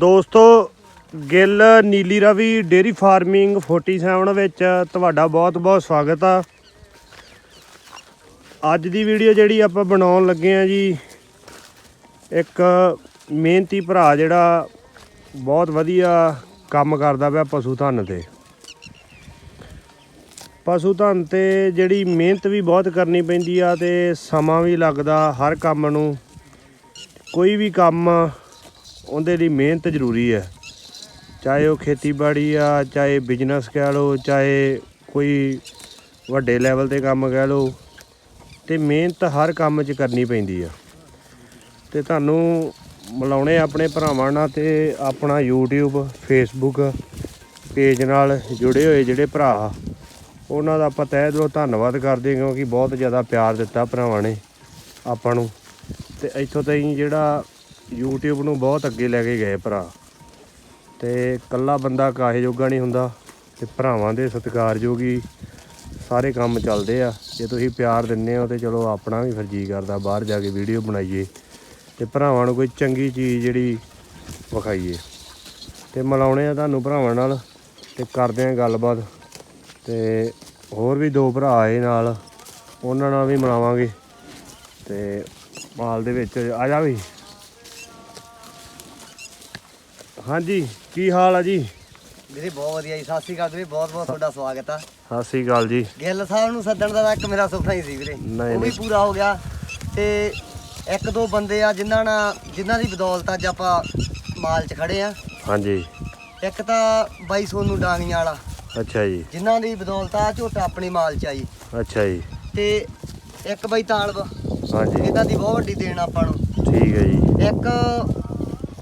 ਦੋਸਤੋ, Gill Nili Ravi dairy farming 47 ਵਿੱਚ ਤੁਹਾਡਾ ਬਹੁਤ-ਬਹੁਤ ਸਵਾਗਤ ਆ। ਅੱਜ ਦੀ ਵੀਡੀਓ ਜਿਹੜੀ ਆਪਾਂ ਬਣਾਉਣ ਲੱਗੇ ਆ ਜੀ, ਇੱਕ ਮਿਹਨਤੀ ਭਰਾ ਜਿਹੜਾ ਬਹੁਤ ਵਧੀਆ ਕੰਮ ਕਰਦਾ ਪਿਆ ਪਸ਼ੂ ਧਨ ਤੇ। ਪਸ਼ੂ ਧਨ ਤੇ ਜਿਹੜੀ ਮਿਹਨਤ ਵੀ ਬਹੁਤ ਕਰਨੀ ਪੈਂਦੀ ਆ ਤੇ ਸਮਾਂ ਵੀ ਲੱਗਦਾ ਹਰ ਕੰਮ ਨੂੰ। ਕੋਈ ਵੀ ਕੰਮ ਉਹਦੇ ਲਈ ਮਿਹਨਤ ਜ਼ਰੂਰੀ ਹੈ। ਚਾਹੇ ਉਹ ਖੇਤੀਬਾੜੀ ਆ, ਚਾਹੇ ਬਿਜ਼ਨਸ ਕਹਿ ਲਓ, ਚਾਹੇ ਕੋਈ ਵੱਡੇ ਲੈਵਲ ਤੇ ਕੰਮ ਕਹਿ ਲਓ, ਤੇ ਮਿਹਨਤ ਹਰ ਕੰਮ 'ਚ ਕਰਨੀ ਪੈਂਦੀ ਆ। ਤੇ ਤੁਹਾਨੂੰ ਮਿਲਾਉਣੇ ਆਪਣੇ ਭਰਾਵਾਂ ਨਾਲ ਤੇ ਆਪਣਾ YouTube, Facebook ਪੇਜ ਨਾਲ ਜੁੜੇ ਹੋਏ ਜਿਹੜੇ ਭਰਾ ਉਹਨਾਂ ਦਾ ਆਪਾਂ ਤਹਿ ਦਿਲੋਂ ਧੰਨਵਾਦ ਕਰਦੇ ਕਿਉਂਕਿ ਬਹੁਤ ਜ਼ਿਆਦਾ ਪਿਆਰ ਦਿੱਤਾ ਭਰਾਵਾਂ ਨੇ ਆਪਾਂ ਨੂੰ। ਤੇ ਇੱਥੋਂ ਤਾਈਂ ਜਿਹੜਾ YouTube ਨੂੰ ਬਹੁਤ ਅੱਗੇ ਲੈ ਕੇ ਗਏ ਭਰਾ। ਤੇ ਇਕੱਲਾ ਬੰਦਾ ਕਾਹੇ ਜੋਗਾ ਨਹੀਂ ਹੁੰਦਾ ਤੇ ਭਰਾਵਾਂ ਦੇ ਸਤਿਕਾਰਯੋਗ ਹੀ ਸਾਰੇ ਕੰਮ ਚੱਲਦੇ ਆ। ਜੇ ਤੁਸੀਂ ਪਿਆਰ ਦਿੰਦੇ ਹੋ ਤੇ ਚਲੋ ਆਪਣਾ ਵੀ ਫਰਜੀ ਕਰਦਾ, ਬਾਹਰ ਜਾ ਕੇ ਵੀਡੀਓ ਬਣਾਈਏ ਤੇ ਭਰਾਵਾਂ ਨੂੰ ਕੋਈ ਚੰਗੀ ਚੀਜ਼ ਜਿਹੜੀ ਵਿਖਾਈਏ। ਤੇ ਮਿਲਾਉਣੇ ਆ ਤੁਹਾਨੂੰ ਭਰਾਵਾਂ ਨਾਲ ਤੇ ਕਰਦੇ ਆ ਗੱਲਬਾਤ। ਤੇ ਹੋਰ ਵੀ ਦੋ ਭਰਾ ਆਏ ਨਾਲ, ਉਹਨਾਂ ਨਾਲ ਵੀ ਮਿਲਾਵਾਂਗੇ। ਤੇ ਮਾਲ ਦੇ ਵਿੱਚ ਆ ਜਾ ਵੀ। ਹਾਂਜੀ ਕੀ ਹਾਲ ਆ ਜੀ? ਵੀਰੇ ਬਹੁਤ ਵਧੀਆ ਜੀ। ਸਤਿ ਸ਼੍ਰੀ ਅਕਾਲ ਵੀਰੇ ਬਹੁਤ ਬਹੁਤ ਤੁਹਾਡਾ ਸਵਾਗਤ ਆ। ਸਤਿ ਸ੍ਰੀ ਅਕਾਲ ਜੀ। ਗਿੱਲ ਸਾਹਿਬ ਨੂੰ ਸੱਦਣ ਦਾ ਤਾਂ ਇੱਕ ਮੇਰਾ ਸੁਪਨਾ ਹੀ ਸੀ ਵੀਰੇ। ਨਹੀਂ, ਉਹ ਵੀ ਨਹੀਂ। ਪੂਰਾ ਹੋ ਗਿਆ। ਤੇ ਇੱਕ ਦੋ ਬੰਦੇ ਆ ਜਿਨ੍ਹਾਂ ਨਾਲ ਜਿਨ੍ਹਾਂ ਦੀ ਬਦੌਲਤ ਅੱਜ ਆਪਾਂ ਮਾਲ 'ਚ ਖੜੇ ਆ। ਹਾਂਜੀ। ਇੱਕ ਤਾਂ ਬਾਈ ਸੋਨੂ ਡਾਂਗੀਆਂ ਵਾਲਾ। ਅੱਛਾ ਜੀ। ਜਿਨ੍ਹਾਂ ਦੀ ਬਦੌਲਤ ਆ ਝੋਟਾ ਆਪਣੀ ਮਾਲ 'ਚ ਆਈ ਅੱਛਾ ਜੀ। ਤੇ ਇੱਕ ਬਾਈ ਤਾਲਬ। ਹਾਂਜੀ। ਇਹਨਾਂ ਦੀ ਬਹੁਤ ਵੱਡੀ ਦੇਣ ਆਪਾਂ ਨੂੰ। ਠੀਕ ਹੈ ਜੀ। ਇੱਕ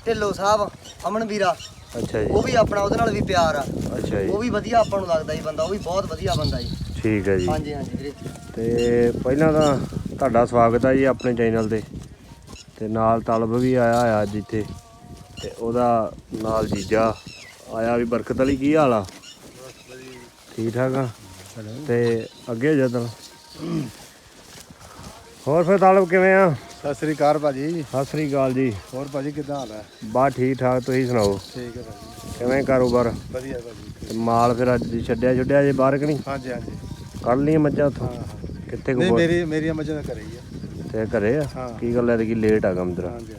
ਢਿੱਲੋ ਸਾਹਿਬ ਅਮਨ ਵੀਰਾ। ਅੱਛਾ ਉਹ ਜੀ ਵੀ ਆਪਣਾ ਉਹਦੇ ਨਾਲ ਵੀ ਪਿਆਰ ਆ। ਅੱਛਾ ਉਹ ਜੀ ਵੀ ਵਧੀਆ ਆਪਾਂ ਨੂੰ ਲੱਗਦਾ ਜੀ ਬੰਦਾ ਉਹ ਵੀ ਬਹੁਤ ਵਧੀਆ ਬੰਦਾ ਜੀ। ਠੀਕ ਹੈ ਜੀ। ਹਾਂਜੀ ਹਾਂਜੀ ਵੀਰੇ ਤੇ ਪਹਿਲਾਂ ਤਾਂ ਤੁਹਾਡਾ ਸਵਾਗਤ ਹੈ ਜੀ ਆਪਣੇ ਚੈਨਲ ਤੇ। ਤੇ ਨਾਲ ਤਲਬ ਵੀ ਆਇਆ ਆ ਅੱਜ ਇੱਥੇ। ਤੇ ਉਹਦਾ ਨਾਲ ਜੀਜਾ ਆਇਆ ਵੀ ਬਰਕਤ ਵਾਲੀ ਕੀ ਹਾਲ ਆ? ਠੀਕ ਠਾਕ ਆ? ਤੇ ਅੱਗੇ ਜਦੋਂ ਹੋਰ ਫਿਰ ਤਲਬ ਕਿਵੇਂ ਆ? ਸਤਿ ਸ੍ਰੀ ਅਕਾਲ ਭਾਜੀ। ਸਤਿ ਸ੍ਰੀ ਅਕਾਲ ਜੀ। ਹੋਰ ਭਾਜੀ ਕਿੱਦਾਂ ਹਾਲ ਹੈ? ਬਾ ਠੀਕ ਠਾਕ ਤੁਸੀਂ ਸੁਣਾਓ? ਠੀਕ ਹੈ ਭਾਜੀ। ਕਿਵੇਂ ਕਾਰੋਬਾਰ? ਵਧੀਆ ਭਾਜੀ ਮਾਲ ਫਿਰ ਅੱਜ ਛੱਡਿਆ ਛੱਡਿਆ ਜੇ ਬਾਹਰ ਕਿ ਨਹੀਂ? ਹਾਂਜੀ ਹਾਂਜੀ। ਕੱਢ ਲਈਆਂ ਮੱਝਾਂ ਉੱਥੋਂ? ਹਾਂ ਹਾਂ। ਕਿੱਥੇ ਨਹੀਂ ਕੋ ਮੇਰੀ ਮੇਰੀਆਂ ਮੱਝਾਂ ਘਰੇ ਹੀ ਆ। ਤੇ ਘਰੇ ਆ? ਹਾਂ। ਕੀ ਗੱਲ ਐ ਕਿ ਲੇਟ ਆ ਕੰਮ ਤੇਰਾ? ਹਾਂਜੀ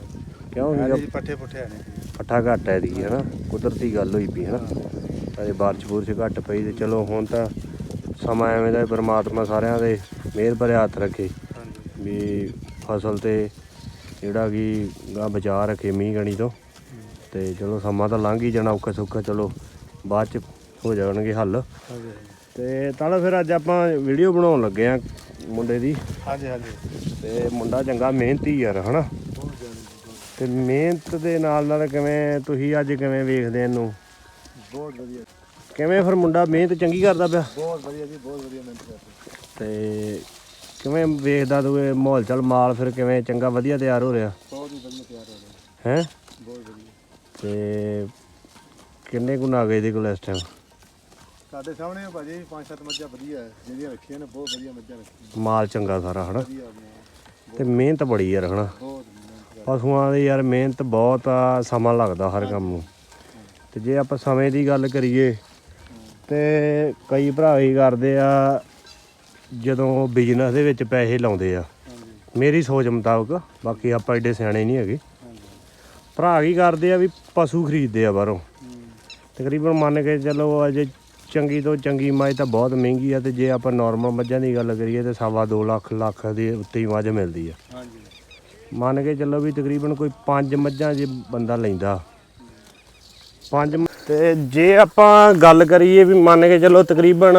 ਕਿਉਂ ਸੀਗਾ ਪੱਠੇ ਪੁੱਠੇ ਆਣੇ ਪੱਠਾ ਘੱਟ ਐ ਦੀ ਹਨਾ? ਕੁਦਰਤੀ ਗੱਲ ਹੋਈ ਪਈ ਹਨਾ? ਤੇ ਬਾਰਿਸ਼ ਬੂਰਸ਼ ਘੱਟ ਪਈ ਤੇ ਚਲੋ ਹੁਣ ਤਾਂ ਸਮਾਂ ਐਵੇਂ ਦਾ ਪਰਮਾਤਮਾ ਸਾਰਿਆਂ ਦੇ ਮਿਹਰ ਭਰੇ ਹੱਥ ਰੱਖੇ। ਵੀ ਫਸਲ ਤੇ ਜਿਹੜਾ ਕਿ ਗਾ ਬਚਾ ਰੱਖੇ ਮੀਂਹ ਗਣੀ ਤੋਂ। ਤੇ ਚਲੋ ਸਮਾਂ ਤਾਂ ਲੰਘ ਹੀ ਜਾਣਾ ਔਖਾ ਸੌਖਾ ਚਲੋ ਬਾਅਦ ਚ ਹੋ ਜਾਣਗੇ ਹੱਲ। ਤੇ ਤਾਂ ਫਿਰ ਅੱਜ ਆਪਾਂ ਵੀਡੀਓ ਬਣਾਉਣ ਲੱਗੇ ਆ ਮੁੰਡੇ ਦੀ। ਹਾਂਜੀ ਹਾਂਜੀ। ਤੇ ਮੁੰਡਾ ਚੰਗਾ ਮਿਹਨਤੀ ਯਾਰ ਹਨਾ? ਤੇ ਮਿਹਨਤ ਦੇ ਨਾਲ ਨਾਲ ਕਿਵੇਂ ਤੁਸੀਂ ਅੱਜ ਕਿਵੇਂ ਵੇਖਦੇ ਇਹਨੂੰ? ਬਹੁਤ ਵਧੀਆ। ਕਿਵੇਂ ਫਿਰ ਮੁੰਡਾ ਮਿਹਨਤ ਚੰਗੀ ਕਰਦਾ ਪਿਆ? ਬਹੁਤ ਵਧੀਆ ਜੀ ਬਹੁਤ ਵਧੀਆ ਮਿਹਨਤ ਕਰਦੇ। ਤੇ ਕਿਵੇਂ ਵੇਖਦਾ ਤੂੰ ਇਹ ਮਾਹੌਲ ਚੱਲ ਮਾਲ ਫਿਰ ਕਿਵੇਂ ਚੰਗਾ ਵਧੀਆ ਤਿਆਰ ਹੋ ਰਿਹਾ? ਬਹੁਤ ਹੀ ਵਧੀਆ ਤਿਆਰ ਹੋ ਰਿਹਾ। ਹੈ? ਬਹੁਤ ਵਧੀਆ। ਤੇ ਕਿੰਨੇ ਗੁਣ ਆ ਗਏ ਦੇ ਕੋਲ ਇਸ ਟਾਈਮ ਸਾਡੇ ਸਾਹਮਣੇ ਆ ਭਾਜੀ ਪੰਜ ਸੱਤ ਮੱਝਾਂ ਵਧੀਆ ਹੈ ਜਿਹੜੀਆਂ ਰੱਖੀਆਂ ਨੇ ਬਹੁਤ ਵਧੀਆ ਮੱਝਾਂ ਰੱਖੀਆਂ ਮਾਲ ਚੰਗਾ ਸਾਰਾ ਹਨਾ? ਤੇ ਮਿਹਨਤ ਬੜੀ ਯਾਰ ਹਨਾ? ਪਸ਼ੂਆਂ ਦੀ ਯਾਰ ਮਿਹਨਤ ਬਹੁਤ ਆ ਸਮਾਂ ਲੱਗਦਾ ਹਰ ਕੰਮ ਨੂੰ। ਤੇ ਜੇ ਆਪਾਂ ਸਮੇਂ ਦੀ ਗੱਲ ਕਰੀਏ ਤੇ ਕਈ ਭਰਾ ਹੀ ਕਰਦੇ ਆ ਜਦੋਂ ਬਿਜ਼ਨਸ ਦੇ ਵਿੱਚ ਪੈਸੇ ਲਾਉਂਦੇ ਆ ਮੇਰੀ ਸੋਚ ਮੁਤਾਬਕ ਬਾਕੀ ਆਪਾਂ ਏਡੇ ਸਿਆਣੇ ਨਹੀਂ ਹੈਗੇ। ਭਰਾ ਕੀ ਕਰਦੇ ਆ ਵੀ ਪਸ਼ੂ ਖਰੀਦਦੇ ਆ ਬਾਹਰੋਂ। ਤਕਰੀਬਨ ਮੰਨ ਕੇ ਚੱਲੋ ਅਜੇ ਚੰਗੀ ਤੋਂ ਚੰਗੀ ਮੱਝ ਤਾਂ ਬਹੁਤ ਮਹਿੰਗੀ ਆ ਤੇ ਜੇ ਆਪਾਂ ਨਾਰਮਲ ਮੱਝਾਂ ਦੀ ਗੱਲ ਕਰੀਏ ਤੇ ਸਵਾ ਦੋ ਲੱਖ ਲੱਖ ਦੇ ਉੱਤੇ ਹੀ ਮੱਝ ਮਿਲਦੀ ਆ। ਹਾਂਜੀ। ਮੰਨ ਕੇ ਚੱਲੋ ਵੀ ਤਕਰੀਬਨ ਕੋਈ ਪੰਜ ਮੱਝਾਂ ਜੇ ਬੰਦਾ ਲੈਂਦਾ। ਪੰਜ ਤੇ ਜੇ ਆਪਾਂ ਗੱਲ ਕਰੀਏ ਵੀ ਮੰਨ ਕੇ ਚੱਲੋ ਤਕਰੀਬਨ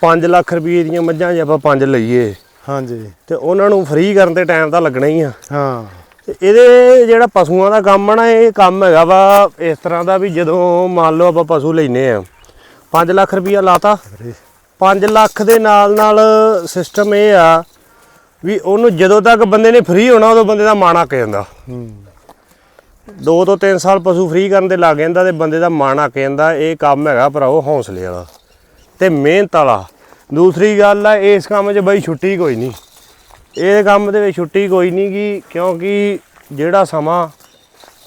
5 ਲੱਖ ਰੁਪਏ ਦੀਆਂ ਮੱਝਾਂ ਜੇ ਆਪਾਂ ਪੰਜ ਲਈਏ ਹਾਂਜੀ। ਤੇ ਉਹਨਾਂ ਨੂੰ ਫ੍ਰੀ ਕਰਨ ਤੇ ਟਾਈਮ ਤਾਂ ਲੱਗਣਾ ਹੀ ਆ। ਹਾਂ। ਤੇ ਇਹਦੇ ਜਿਹੜਾ ਪਸ਼ੂਆਂ ਦਾ ਕੰਮ ਆ ਨਾ ਇਹ ਕੰਮ ਹੈਗਾ ਵਾ ਇਸ ਤਰ੍ਹਾਂ ਦਾ ਵੀ ਜਦੋਂ ਮੰਨ ਲਓ ਆਪਾਂ ਪਸ਼ੂ ਲੈਨੇ ਆ 5 ਲੱਖ ਰੁਪਇਆ ਲਾਤਾ। 5 ਲੱਖ ਦੇ ਨਾਲ ਨਾਲ ਸਿਸਟਮ ਇਹ ਆ ਵੀ ਉਹਨੂੰ ਜਦੋਂ ਤੱਕ ਬੰਦੇ ਨੇ ਫ੍ਰੀ ਹੋਣਾ ਉਦੋਂ ਬੰਦੇ ਦਾ ਮਨ ਅੱਕ ਜਾਂਦਾ। ਹੂੰ। 2 ਤੋਂ 3 ਸਾਲ ਪਸ਼ੂ ਫ੍ਰੀ ਕਰਨ ਤੇ ਲੱਗ ਜਾਂਦਾ ਤੇ ਬੰਦੇ ਦਾ ਮਨ ਅੱਕ ਜਾਂਦਾ ਇਹ ਕੰਮ ਹੈਗਾ ਭਰਾਓ ਹੌਸਲੇ ਵਾਲਾ। ਤੇ ਮਿਹਨਤ ਵਾਲਾ। ਦੂਸਰੀ ਗੱਲ ਆ, ਇਸ ਕੰਮ 'ਚ ਬਈ ਛੁੱਟੀ ਕੋਈ ਨਹੀਂ। ਇਹ ਕੰਮ ਦੇ ਵਿੱਚ ਛੁੱਟੀ ਕੋਈ ਨਹੀਂ ਗੀ, ਕਿਉਂਕਿ ਜਿਹੜਾ ਸਮਾਂ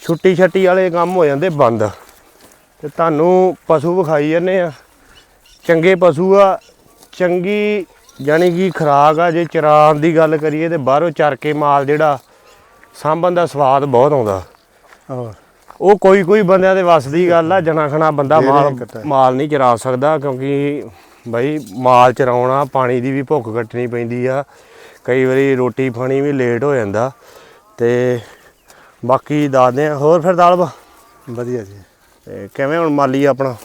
ਛੁੱਟੀ ਛੱਟੀ ਵਾਲੇ ਕੰਮ ਹੋ ਜਾਂਦੇ ਬੰਦ। ਤੇ ਤੁਹਾਨੂੰ ਪਸ਼ੂ ਵਿਖਾਈ ਜਾਂਦੇ ਆ। ਚੰਗੇ ਪਸ਼ੂ ਆ, ਚੰਗੀ ਯਾਨੀ ਕਿ ਖਰਾਕ ਆ, ਜੇ ਚਰਾਨ ਦੀ ਗੱਲ ਕਰੀਏ ਤੇ ਬਾਹਰੋਂ ਚਰ ਕੇ ਮਾਲ ਜਿਹੜਾ, ਸਾਂਭਣ ਦਾ ਸਵਾਦ ਬਹੁਤ ਆਉਂਦਾ। ਹੋਰ। ਉਹ ਕੋਈ ਕੋਈ ਬੰਦਿਆਂ ਦੇ ਵੱਸ ਦੀ ਗੱਲ ਆ ਜਣਾ ਖਣਾ ਬੰਦਾ ਮਾਲ। ਮਾਲ ਨਹੀਂ ਚਰਾ ਸਕਦਾ ਕਿਉਂਕਿ ਬਈ ਮਾਲ ਚਰਾਉਣਾ ਪਾਣੀ ਦੀ ਵੀ ਭੁੱਖ ਕੱਟਣੀ ਪੈਂਦੀ ਆ। ਕਈ ਵਾਰੀ ਰੋਟੀ ਪਾਣੀ ਵੀ ਲੇਟ ਹੋ ਜਾਂਦਾ ਤੇ ਬਾਕੀ ਦੱਸਦੇ ਆ ਹੋਰ ਫਿਰ ਦਾਲਬ ਵਧੀਆ ਜੀ। ਤੇ ਕਿਵੇਂ ਹੁਣ ਮਾਲੀ ਆਪਣਾ?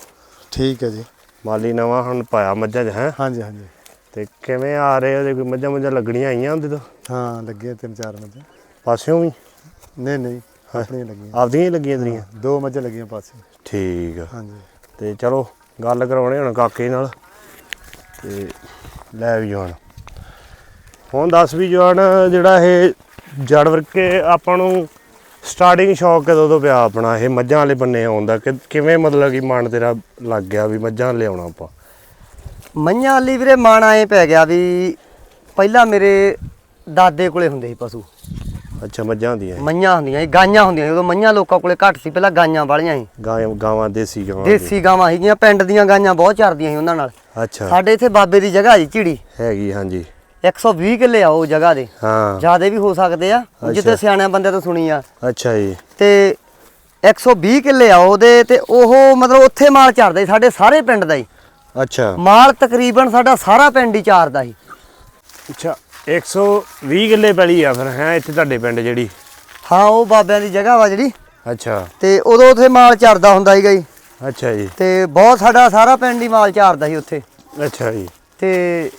ਠੀਕ ਹੈ ਜੀ। ਮਾਲੀ ਨਵਾਂ ਹੁਣ ਪਾਇਆ ਮੱਝਾਂ 'ਚ ਹੈ? ਹਾਂਜੀ ਹਾਂਜੀ। ਤੇ ਕਿਵੇਂ ਆ ਰਹੇ ਉਹਦੇ ਕੋਈ ਮੱਝਾਂ ਮੁੱਝਾਂ ਲੱਗਣੀਆਂ ਆਈਆਂ ਉਹਦੇ ਤੋਂ? ਹਾਂ ਲੱਗੇ ਤਿੰਨ ਚਾਰ ਮੱਝਾਂ। ਪਾਸਿਓਂ ਵੀ? ਨਹੀਂ ਨਹੀਂ। ਆਪਣੀਆਂ ਲੱਗੀਆਂ। ਆਪਦੀਆਂ ਹੀ ਲੱਗੀਆਂ ਤੇਰੀਆਂ? ਦੋ ਮੱਝਾਂ ਲੱਗੀਆਂ ਪਾਸੇ। ਠੀਕ ਆ। ਹਾਂਜੀ। ਤੇ ਚਲੋ ਗੱਲ ਕਰਾਉਣੇ ਹੁਣ ਕਾਕੇ ਨਾਲ। ਤੇ ਲੈ ਵੀ ਜਾਣ। ਹੁਣ ਦੱਸ ਵੀ ਜਾਣ ਜਿਹੜਾ ਇਹ ਜਾਨਵਰ ਕੇ ਆਪਾਂ ਨੂੰ ਸਟਾਰਟਿੰਗ ਸ਼ੌਕ ਕਦੋਂ ਤੋਂ ਪਿਆ ਆਪਣਾ? ਇਹ ਮੱਝਾਂ ਵਾਲੇ ਬੰਨੇ ਆਉਂਦਾ ਕਿ ਕਿਵੇਂ ਮਤਲਬ ਕਿ ਮਨ ਤੇਰਾ ਲੱਗ ਗਿਆ ਵੀ ਮੱਝਾਂ ਲਿਆਉਣਾ ਆਪਾਂ? ਮਈਆਂ ਵਾਲੀ ਵੀਰੇ ਮਾਣ ਆਏ ਪੈ ਗਿਆ ਵੀ ਪਹਿਲਾਂ ਮੇਰੇ ਦਾਦੇ ਕੋਲੇ ਹੁੰਦੇ ਸੀ ਪਸ਼ੂ। ਅੱਛਾ ਮੱਝਾਂ ਹੁੰਦੀਆਂ ਇਹ। ਮਈਆਂ ਹੁੰਦੀਆਂ ਸੀ ਗਾਈਆਂ ਹੁੰਦੀਆਂ ਸੀ ਉਦੋਂ ਮਈਆਂ ਲੋਕਾਂ ਕੋਲੇ ਘੱਟ ਸੀ ਪਹਿਲਾਂ ਗਾਈਆਂ ਵਾਲੀਆਂ ਸੀ। ਗਾਂ ਗਾਵਾਂ ਦੇਸੀ ਗਾਵਾਂ ਦੇਸੀ ਗਾਵਾਂ ਸੀਗੀਆਂ ਪਿੰਡ ਦੀਆਂ ਗਾਈਆਂ ਬਹੁਤ ਚਰਦੀਆਂ ਸੀ ਉਹਨਾਂ ਨਾਲ। ਅੱਛਾ। ਸਾਡੇ ਇੱਥੇ ਬਾਬੇ ਦੀ ਜਗ੍ਹਾ ਜੀ ਝਿੜੀ। ਹੈਗੀ ਹਾਂਜੀ। 120 ਕਿੱਲੇ ਆ ਉਹ ਜਗ੍ਹਾ ਦੇ। ਹਾਂ। ਜਿਆਦੇ ਵੀ ਹੋ ਸਕਦੇ ਆ ਅੱਛਾ। ਜਿੱਥੇ ਸਿਆਣਿਆਂ ਬੰਦਿਆਂ ਤੋਂ ਸੁਣੀ ਆ। ਅੱਛਾ ਜੀ। ਤੇ 120 ਕਿੱਲੇ ਆ ਉਹਦੇ ਤੇ ਉਹ ਮਤਲਬ ਉੱਥੇ ਮਾਲ ਚਰਦਾ ਸੀ ਸਾਡੇ ਸਾਰੇ ਪਿੰਡ ਦਾ ਹੀ। ਅੱਛਾ। ਮਾਲ ਤਕਰੀਬਨ ਸਾਡਾ ਸਾਰਾ ਪਿੰਡ ਹੀ ਚਾਰਦਾ ਸੀ। ਅੱਛਾ। 120 ਕਿੱਲੇ ਪੈਲੀ ਆ ਫਿਰ ਹੈ ਇੱਥੇ ਤੁਹਾਡੇ ਪਿੰਡ ਜਿਹੜੀ। ਹਾਂ ਉਹ ਬਾਬਿਆਂ ਦੀ ਜਗ੍ਹਾ ਵਾ ਜਿਹੜੀ। ਅੱਛਾ। ਤੇ ਉਦੋਂ ਉੱਥੇ ਮਾਲ ਚਰਦਾ ਹੁੰਦਾ ਸੀਗਾ ਜੀ। ਅੱਛਾ ਜੀ। ਤੇ ਬਹੁਤ ਸਾਡਾ ਸਾਰਾ ਪਿੰਡ ਹੀ ਮਾਲ ਚਾਰਦਾ ਸੀ ਉੱਥੇ। ਅੱਛਾ ਜੀ। ਤੇ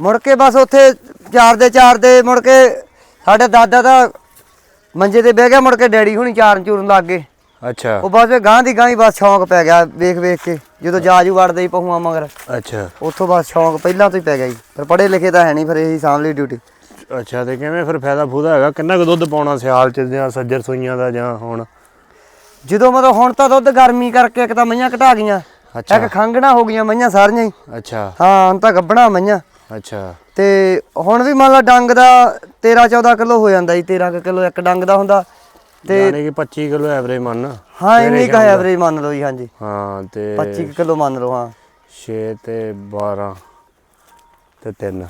ਮੁੜ ਕੇ ਬਸ ਉੱਥੇ ਚਾਰਦੇ ਚਾਰਦੇ ਮੁੜ ਕੇ ਸਾਡੇ ਦਾਦਾ ਦਾ ਮੰਜੇ ਤੇ ਬਹਿ ਗਿਆ ਮੁੜ ਕੇ ਡੈਡੀ ਹੁਣੀ ਚਾਰਨ ਚੂਰਨ ਲੱਗ ਗਏ। ਅੱਛਾ। ਉਹ ਬਸ ਗਾਂ ਦੀ ਗਾਂ ਹੀ ਬਸ ਸ਼ੌਂਕ ਪੈ ਗਿਆ ਵੇਖ ਵੇਖ ਕੇ ਜਦੋਂ ਜਾਜੂ ਵੜਦੇ ਹੀ ਪਹੂਆਂ ਮਗਰ। ਅੱਛਾ। ਉੱਥੋਂ ਬਸ ਸ਼ੌਂਕ ਪਹਿਲਾਂ ਤੋਂ ਹੀ ਪੈ ਗਿਆ ਜੀ। ਪਰ ਪੜ੍ਹੇ ਲਿਖੇ ਤਾਂ ਹੈ ਨਹੀਂ ਫਿਰ ਇਹੀ ਸਾਂਭ ਲਈ ਡਿਊਟੀ ਅੱਛਾ ਤੇ ਕਿਵੇਂ ਫਿਰ ਫਾਇਦਾ ਫੂਦਾ ਹੈਗਾ? ਕਿੰਨਾ ਕੁ ਦੁੱਧ ਪਾਉਣਾ ਸਿਆਲ ਚ ਜਾਂ ਸੱਜਰ ਸੂਈਆਂ ਦਾ ਜਾਂ ਹੁਣ? ਜਦੋਂ ਮਤਲਬ ਹੁਣ ਤਾਂ ਦੁੱਧ ਗਰਮੀ ਕਰਕੇ ਇੱਕ ਤਾਂ ਮਈਆਂ ਘਟਾ ਗਈਆਂ। ਅੱਛਾ। ਇੱਕ ਖੰਗਣਾ ਹੋ ਗਈਆਂ ਮਈਆਂ ਸਾਰੀਆਂ ਹੀ। ਅੱਛਾ। ਹਾਂ ਹੁਣ ਤਾਂ ਗੱਬਣਾ ਮਈਆਂ। ਅੱਛਾ। ਤੇ ਹੁਣ ਵੀ ਮੰਨ ਲਾ ਡੰਗ ਦਾ 13 14 ਕਿਲੋ ਹੋ ਜਾਂਦਾ ਜੀ 13 ਕਿਲੋ ਇੱਕ ਡੰਗ ਦਾ ਹੁੰਦਾ। ਤੇ ਯਾਨੀ ਕਿ 25 ਕਿਲੋ ਐਵਰੇਜ ਮੰਨ। ਹਾਂ ਇੰਨੀ ਕਾ ਐਵਰੇਜ ਮੰਨ ਲਓ ਜੀ ਹਾਂਜੀ। ਹਾਂ ਤੇ 25 ਕਿਲੋ ਮੰਨ ਲਓ ਹਾਂ। 6 ਤੇ 12 ਤੇ 3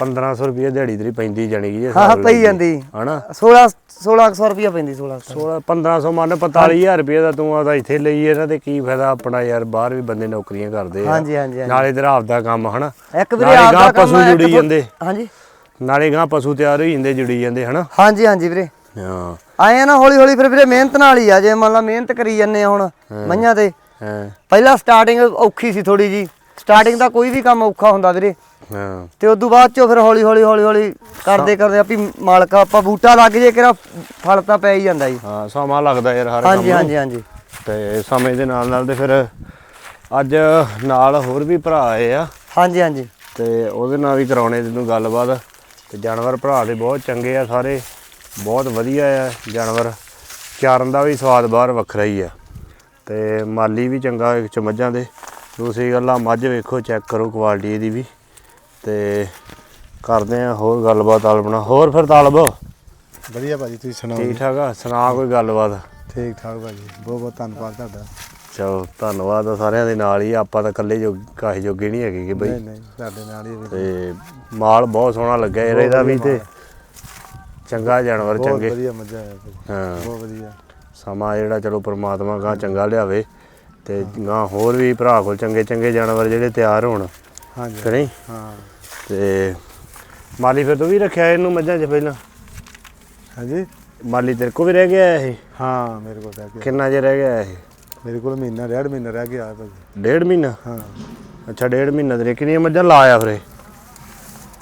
1500 ਰੁਪਏ ਦਿਹਾੜੀ ਤੇਰੀ ਪੈਂਦੀ ਜਾਣੀ ਕਿ ਜੇ ਹਾਂ ਪਈ। ਜਾਂਦੀ। ਹਨਾ? 16 1600 ਰੁਪਿਆ ਪੈਂਦੀ 16 16 1500 ਮੰਨ 45000 ਰੁਪਏ ਦਾ ਤੂੰ ਆਦਾ ਇੱਥੇ ਲਈ ਇਹਨਾਂ ਤੇ ਕੀ ਫਾਇਦਾ ਆਪਣਾ ਯਾਰ ਬਾਹਰ ਵੀ ਬੰਦੇ ਨੌਕਰੀਆਂ ਕਰਦੇ ਆ। ਹਾਂਜੀ ਹਾਂਜੀ। ਨਾਲੇ ਤੇਰਾ ਆਪਦਾ ਕੰਮ ਹਨਾ? ਇੱਕ ਵੀਰੇ ਆਪਦਾ ਕੰਮ ਪਸ਼ੂ ਜੁੜੀ ਜਾਂਦੇ। ਹਾਂਜੀ। ਨਾਲੇ ਗਾਂ ਪਸ਼ੂ ਤਿਆਰ ਹੋਈ ਜਾਂਦੇ ਜੁੜੀ ਜਾਂਦੇ ਹਨਾ? ਹਾਂਜੀ ਹਾਂਜੀ ਵੀਰੇ। ਹਾਂ। ਆਏ ਆ ਨਾ ਹੌਲੀ ਹੌਲੀ ਫਿਰ ਵੀਰੇ ਮਿਹਨਤ ਨਾਲ ਹੀ ਆ ਜੇ ਮੰਨ ਲਾ ਮਿਹਨਤ ਕਰੀ ਜੰਨੇ ਆ ਹੁਣ ਮਈਆਂ ਤੇ। ਹਾਂ। ਪਹਿਲਾਂ ਸਟਾਰਟਿੰਗ ਔਖੀ ਸੀ ਥੋੜੀ ਜੀ ਸਟਾਰਟਿੰਗ ਦਾ ਕੋਈ ਵੀ ਕੰਮ ਔਖਾ ਹੁੰਦਾ ਵੀਰੇ। ਹਾਂ। ਤੇ ਉਦੋਂ ਬਾਅਦ ਚੋਂ ਫਿਰ ਹੌਲੀ ਹੌਲੀ ਹੌਲੀ ਹੌਲੀ ਕਰਦੇ ਕਰਦੇ ਆਪੀ ਮਾਲਕਾ ਆਪਾਂ ਬੂਟਾ ਲੱਗ ਜੇ ਕਿਹੜਾ ਫਲ ਤਾਂ ਪੈ ਹੀ ਜਾਂਦਾ ਜੀ। ਹਾਂ ਸਮਾਂ ਲੱਗਦਾ ਯਾਰ ਹਰ ਕੰਮ ਹਾਂਜੀ ਹਾਂਜੀ ਹਾਂਜੀ। ਤੇ ਸਮੇਂ ਦੇ ਨਾਲ ਨਾਲ ਤੇ ਫਿਰ ਅੱਜ ਨਾਲ ਹੋਰ ਵੀ ਭਰਾ ਆਏ ਆ। ਹਾਂਜੀ ਹਾਂਜੀ। ਤੇ ਉਹਦੇ ਨਾਲ ਵੀ ਕਰਾਉਣੇ ਤੈਨੂੰ ਗੱਲਬਾਤ। ਤੇ ਜਾਨਵਰ ਭਰਾ ਦੇ ਬਹੁਤ ਚੰਗੇ ਆ ਸਾਰੇ। ਬਹੁਤ ਵਧੀਆ ਆ ਜਾਨਵਰ। ਚਾਰਨ ਦਾ ਵੀ ਸਵਾਦ ਬਾਹਰ ਵੱਖਰਾ ਹੀ ਆ। ਤੇ ਮਾਲੀ ਵੀ ਚੰਗਾ ਇੱਕ ਮੱਝਾਂ ਦੇ। ਦੂਸਰੀ ਗੱਲ ਆ ਮੱਝ ਵੇਖੋ ਚੈੱਕ ਕਰੋ ਕੁਆਲਿਟੀ ਇਹਦੀ ਵੀ। ਤੇ ਕਰਦੇ ਆ ਹੋਰ ਗੱਲਬਾਤ ਆਲਬਣਾ ਹੋਰ ਫਿਰ ਤਾਲਬ? ਵਧੀਆ ਭਾਜੀ ਤੁਸੀਂ ਸੁਣਾਓ ਠੀਕ ਠਾਕ ਆ ਸੁਣਾ ਕੋਈ ਗੱਲਬਾਤ? ਠੀਕ ਠਾਕ ਭਾਜੀ ਬਹੁਤ ਬਹੁਤ ਧੰਨਵਾਦ ਤੁਹਾਡਾ। ਚਲੋ ਧੰਨਵਾਦ ਆ ਸਾਰਿਆਂ ਦੇ ਨਾਲ ਹੀ। ਆਪਾਂ ਤਾਂ ਇਕੱਲੇ ਜੋ ਕਾਹੇ ਜੋਗੇ ਨਹੀਂ ਹੈਗੇ ਕਿ ਬਈ। ਨਹੀਂ ਨਹੀਂ ਤੁਹਾਡੇ ਨਾਲ ਹੀ। ਤੇ ਮਾਲ ਬਹੁਤ ਸੋਹਣਾ ਲੱਗਿਆ ਇਹਦਾ ਵੀ ਤੇ। ਚੰਗਾ ਜਾਨਵਰ ਬਹੁਤ ਚੰਗੇ। ਵਧੀਆ ਮੱਝਾਂ ਹਾਂ। ਬਹੁਤ ਵਧੀਆ। ਸਮਾਂ ਜਿਹੜਾ ਚਲੋ ਪ੍ਰਮਾਤਮਾ ਗਾਂ ਚੰਗਾ ਲਿਆਵੇ ਤੇ ਗਾਂ ਹੋਰ ਵੀ ਭਰਾ ਕੋਲ ਚੰਗੇ ਚੰਗੇ ਜਾਨਵਰ ਜਿਹੜੇ ਤਿਆਰ ਹੋਣ ਹਾਂਜੀ। ਕਿ ਨਹੀਂ? ਹਾਂ। ਤੇ ਮਾਲੀ ਫਿਰ ਤੂੰ ਵੀ ਰੱਖਿਆ ਇਹਨੂੰ ਮੱਝਾਂ 'ਚ ਪਹਿਲਾਂ? ਹਾਂਜੀ? ਮਾਲੀ ਤੇਰੇ ਕੋ ਵੀ ਰਹਿ ਗਿਆ ਇਹ? ਹਾਂ ਮੇਰੇ ਕੋਲ ਰਹਿ ਗਿਆ। ਕਿੰਨਾ ਜੇ ਰਹਿ ਗਿਆ ਇਹ? ਮੇਰੇ ਕੋਲ ਮਹੀਨਾ ਡੇਢ ਮਹੀਨਾ ਰਹਿ ਗਿਆ ਭਾਜੀ ਡੇਢ ਮਹੀਨਾ? ਹਾਂ। ਅੱਛਾ ਡੇਢ ਮਹੀਨਾ ਤੇਰੇ ਕਿੰਨੀਆਂ ਮੱਝਾਂ ਲਾਇਆ ਫਿਰ ਇਹ?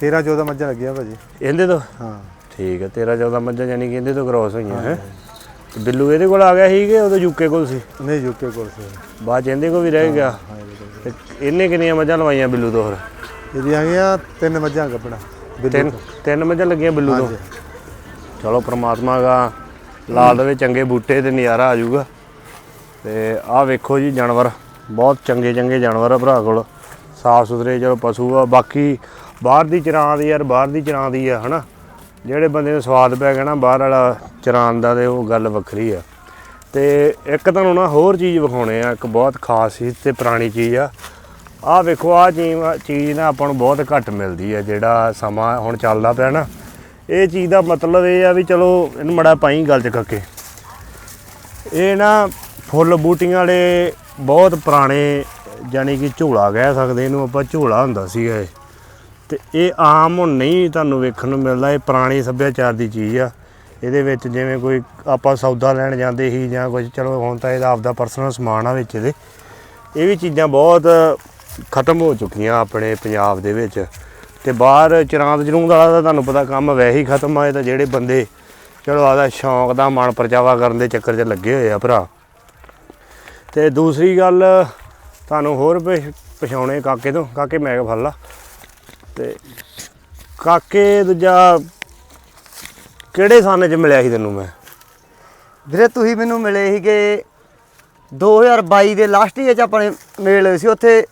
13 14 ਮੱਝਾਂ ਲੱਗੀਆਂ ਭਾਜੀ। ਇਹਦੇ ਤੋਂ? ਹਾਂ। ਠੀਕ ਹੈ 13 14 ਮੱਝਾਂ ਯਾਨੀ ਕਿ ਇਹਦੇ ਤੋਂ ਕ੍ਰਾਸ ਹੋਈਆਂ ਹੈ? ਬਿੱਲੂ ਇਹਦੇ ਕੋਲ ਆ ਗਿਆ ਸੀ ਕਿ ਉਹਦੇ ਯੂਕੇ ਕੋਲ ਸੀ? ਨਹੀਂ ਯੂਕੇ ਕੋਲ ਸੀ। ਬਾਅਦ 'ਚ ਇਹਦੇ ਕੋਲ ਵੀ ਰਹਿ ਗਿਆ। ਤੇ ਇਹਨੇ ਕਿੰਨੀਆਂ ਮੱਝਾਂ ਲਵਾਈਆਂ ਬਿੱਲੂ ਤੋਂ ਹੋਰ? ਇਹਦੀਆਂ ਆ ਗਈਆਂ ਤਿੰਨ ਮੱਝਾਂ ਗੱਬਣਾ ਤਿੰਨ ਤਿੰਨ ਮੱਝਾਂ ਲੱਗੀਆਂ ਬਿੱਲੂ ਤੋਂ? ਚਲੋ ਪ੍ਰਮਾਤਮਾ ਦਾ ਲਾ ਦੇਵੇ ਚੰਗੇ ਬੂਟੇ ਤੇ ਨਜ਼ਾਰਾ ਆ ਜਾਊਗਾ। ਤੇ ਆਹ ਵੇਖੋ ਜੀ ਜਾਨਵਰ ਬਹੁਤ ਚੰਗੇ ਚੰਗੇ ਜਾਨਵਰ ਆ ਭਰਾ ਕੋਲ। ਸਾਫ਼ ਸੁਥਰੇ ਚਲੋ ਪਸ਼ੂ ਆ ਬਾਕੀ ਬਾਹਰ ਦੀ ਚਰਾਂ ਦੀ ਯਾਰ ਬਾਹਰ ਦੀ ਚਰਾਂ ਦੀ ਆ ਹਨਾ? ਜਿਹੜੇ ਬੰਦੇ ਨੂੰ ਸਵਾਦ ਪੈ ਗਿਆ ਨਾ, ਬਾਹਰ ਵਾਲਾ ਚਰਾਂ ਦਾ ਤੇ ਉਹ ਗੱਲ ਵੱਖਰੀ ਆ। ਤੇ ਇੱਕ ਤੁਹਾਨੂੰ ਨਾ ਹੋਰ ਚੀਜ਼ ਵਿਖਾਉਣੇ ਆ, ਇੱਕ ਬਹੁਤ ਖਾਸ ਚੀਜ਼ ਤੇ ਪੁਰਾਣੀ ਚੀਜ਼ ਆ। ਆਹ ਵੇਖੋ, ਆਹ ਚੀਜ਼ ਚੀਜ਼ ਨਾ ਆਪਾਂ ਨੂੰ ਬਹੁਤ ਘੱਟ ਮਿਲਦੀ ਆ, ਜਿਹੜਾ ਸਮਾਂ ਹੁਣ ਚੱਲਦਾ ਪਿਆ ਨਾ। ਇਹ ਚੀਜ਼ ਦਾ ਮਤਲਬ ਇਹ ਆ ਵੀ ਚਲੋ, ਇਹਨੂੰ ਮੜਾ ਪਾਈ ਗੱਲ ਚ ਕੱਕੇ। ਇਹ ਨਾ ਫੁੱਲ ਬੂਟੀਆਂ ਵਾਲੇ ਬਹੁਤ ਪੁਰਾਣੇ ਯਾਨੀ ਕਿ ਝੋਲਾ ਕਹਿ ਸਕਦੇ ਇਹਨੂੰ ਆਪਾਂ, ਝੋਲਾ ਹੁੰਦਾ ਸੀਗਾ ਇਹ। ਤੇ ਇਹ ਆਮ ਹੁਣ ਨਹੀਂ ਤੁਹਾਨੂੰ ਵੇਖਣ ਨੂੰ ਮਿਲਦਾ, ਇਹ ਪੁਰਾਣੇ ਸੱਭਿਆਚਾਰ ਦੀ ਚੀਜ਼ ਆ। ਇਹਦੇ ਵਿੱਚ ਜਿਵੇਂ ਕੋਈ ਆਪਾਂ ਸੌਦਾ ਲੈਣ ਜਾਂਦੇ ਸੀ ਜਾਂ ਕੁਝ ਚਲੋ ਹੁਣ ਤਾਂ ਇਹਦਾ ਆਪਦਾ ਪਰਸਨਲ ਸਮਾਨ ਆ ਵਿੱਚ ਇਹਦੇ। ਇਹ ਵੀ ਚੀਜ਼ਾਂ ਬਹੁਤ ਖਤਮ ਹੋ ਚੁੱਕੀਆਂ ਆਪਣੇ ਪੰਜਾਬ ਦੇ ਵਿੱਚ। ਤੇ ਬਾਹਰ ਚਰਾਂਦ ਜਰੂੰਦ ਵਾਲਾ ਤਾਂ ਤੁਹਾਨੂੰ ਪਤਾ ਕੰਮ ਵੈਸੇ ਹੀ ਖਤਮ ਆਏ ਤਾਂ ਜਿਹੜੇ ਬੰਦੇ, ਚਲੋ ਆਦਾ ਸ਼ੌਂਕ ਦਾ ਮਨ ਪਰਚਾਵਾ ਕਰਨ ਦੇ ਚੱਕਰ 'ਚ ਲੱਗੇ ਹੋਏ ਆ ਭਰਾ। ਤੇ ਦੂਸਰੀ ਗੱਲ, ਤੁਹਾਨੂੰ ਹੋਰ ਪਛਾਉਣੇ ਕਾਕੇ ਤੋਂ, ਕਾਕੇ ਮੈਂ ਕਿਹਾ ਫੜ ਤੇ ਕਾਕੇ ਦੂਜਾ ਕਿਹੜੇ ਸਾਲ 'ਚ ਮਿਲਿਆ ਸੀ ਤੈਨੂੰ ਮੈਂ? ਵੀਰੇ ਤੁਸੀਂ ਮੈਨੂੰ ਮਿਲੇ ਸੀਗੇ 2022 ਦੇ ਲਾਸਟ ਵਿੱਚ ਆਪਣੇ ਮੇਲ ਸੀ ਉੱਥੇ